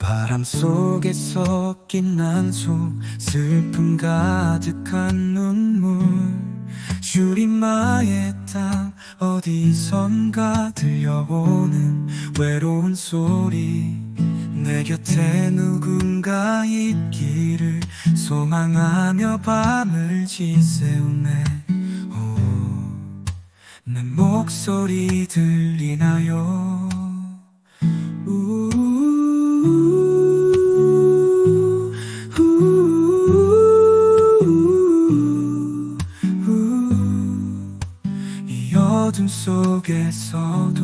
바람 속에 섞인 난속 슬픔 가득한 눈물. 주리마의 땅 어디선가 들려오는 외로운 소리. 내 곁에 누군가 있기를 소망하며 밤을 지새우네. 오, 내 목소리 들리나요 어둠 속에서도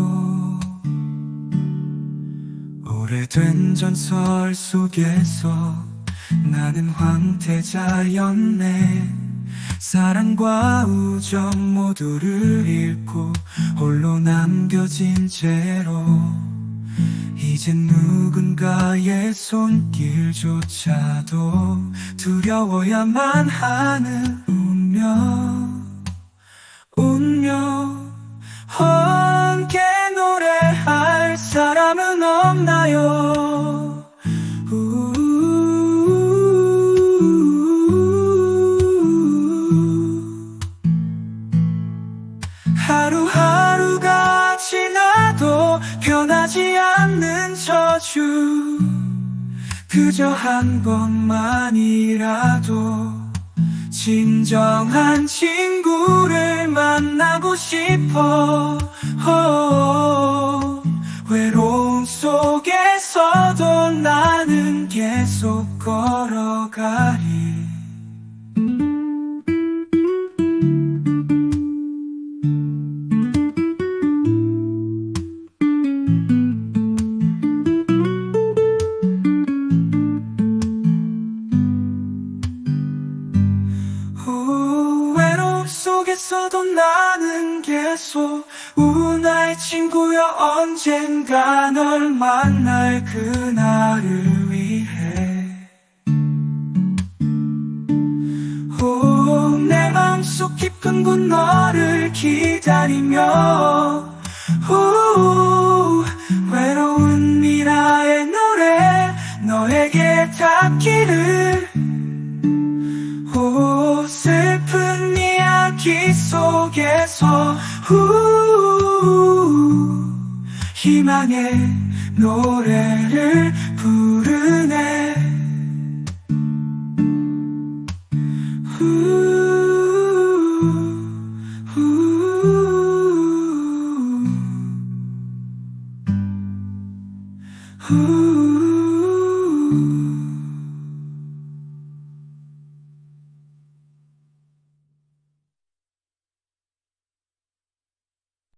오래된 전설 속에서 나는 황태자였네. 사랑과 우정 모두를 잃고 홀로 남겨진 채로 이젠 누군가의 손길조차도 두려워야만 하는 운명 하루하루가 지나도 변하지 않는 저주. 그저 한 번만이라도 진정한 친구를 만나고 싶어. 어, 외로움 속에서도 나는 계속 걸어가리 외로움 속에서도 나는 계속 우 나의 친구여 언젠가 널 만날 그날을 위해. 오, 내 마음속 깊은 곳 너를 기다리며. 오, 외로운 미라의 노래 너에게 닿기를 속에서 후 희망의 노래를 부르네 Ooh.